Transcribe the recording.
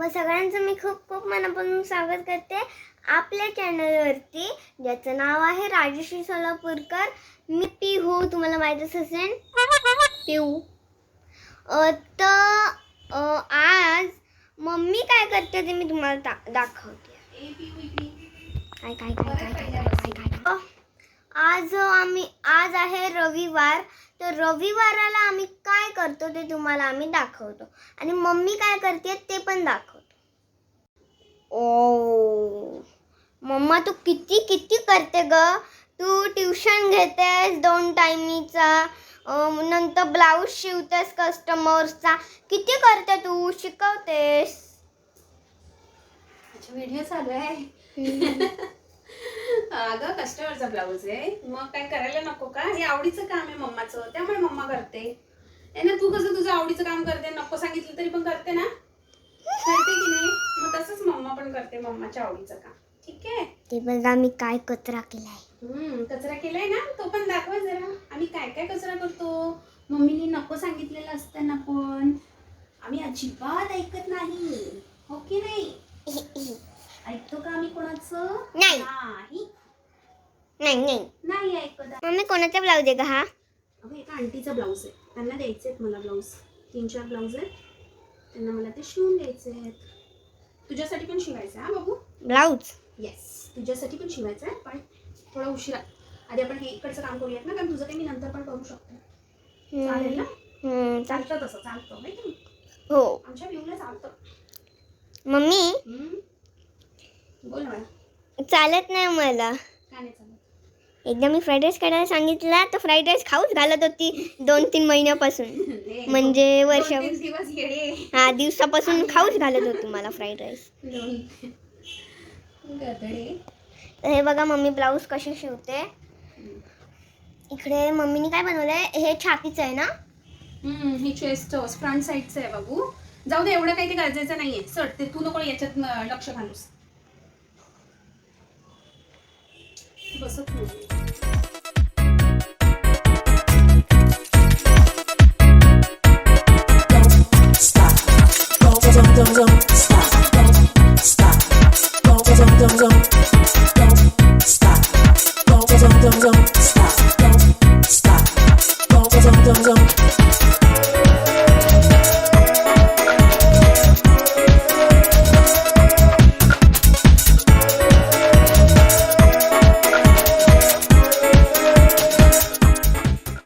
मग सगळ्यांचं मी खूप खूप मनापासून स्वागत करते आपल्या चॅनलवरती ज्याचं नाव आहे राजश्री सोलापूरकर. मी पी हो तुम्हाला माहीतच असेल. पिऊ तर आज मम्मी काय करते ते मी तुम्हाला दा दाखवते. काय काय काय काय काय आज आम्ही आज आहे रविवार. तर रविवाराला आम्ही करतो ते तुम्हाला आम्ही दाखवतो. आणि मम्मी काय करते ते पण दाखवतो. ओ मम्मा तू किती किती करते ग? तू ट्युशन घेतेस दोन टायमीचा नंतर ब्लाऊज शिवतेस कस्टमर्सचा. किती करते तू? शिकवतेस. व्हिडिओ चालू आहे. अगं कस्टमरचा ब्लाऊज आहे. मग काय करायला नको का? हे आवडीचं काम आहे मम्माचं. त्यामुळे मम्मा करते. आहे ना तू कसं तुझं आवडीचं काम करते? नको सांगितलं तरी पण करते ना? करते की नाही? मग तसंच मम्मा पण करते मम्माच्या आवडीचं काम. ठीक आहे? ते बघा मी काय कचरा केलाय. हम्म कचरा केलाय ना? तो पण दाखवा जरा. आम्ही काय काय कचरा करतो? मम्मीने नको सांगितलेलं असताना पण आम्ही अजिबात ऐकत नाही. हो की नाही? ऐकतो का आम्ही कोणाचं? नाही. नाही. नाही नाही. नाही ऐकत. मम्मी कोणाचा ब्लाऊज आहे का हा? अगं एका आंटीचा ब्लाऊज आहे. त्यांना द्यायचे आहेत मला ब्लाऊज. तीन चार ब्लाऊज आहेत. त्यांना मला ते शिवून द्यायचे आहेत तुझ्यासाठी पण शिवायचं आहे हा बाबू ब्लाऊज? येस तुझ्यासाठी पण शिवायचं आहे पण थोडा उशिरा. आधी आपण हे इकडचं काम करूयात ना कारण तुझं काही मी नंतर पण करू शकते. चालेल ना? चालतं तसं चालतं माहिती आहे? हो. आमच्या व्ह्यूला चालतं. मम्मी? हम्म. बोल ना बाळा. चालत नाही मला. काय नाही चालत? एकदा मी फ्राईड राईस करायला सांगितला तर फ्राईड राईस खाऊच घालत होती दोन तीन महिन्यापासून. म्हणजे वर्ष हा दिवसापासून खाऊच घालत होती मला फ्राईड राईस तर हे बघा मम्मी ब्लाऊज कशी शिवते. इकडे मम्मीने काय बनवलंय? हे छातीचं आहे ना? हम्म, ही चेस्ट फ्रंट साईडचं आहे बाबू जाऊ दे एवढं काही ते गरजेचं नाहीये. चढ ते तू नको याच्यात लक्ष घालूस. que você cuide. Don't, don't, don't, stop. Don't stop. Don't, don't, don't.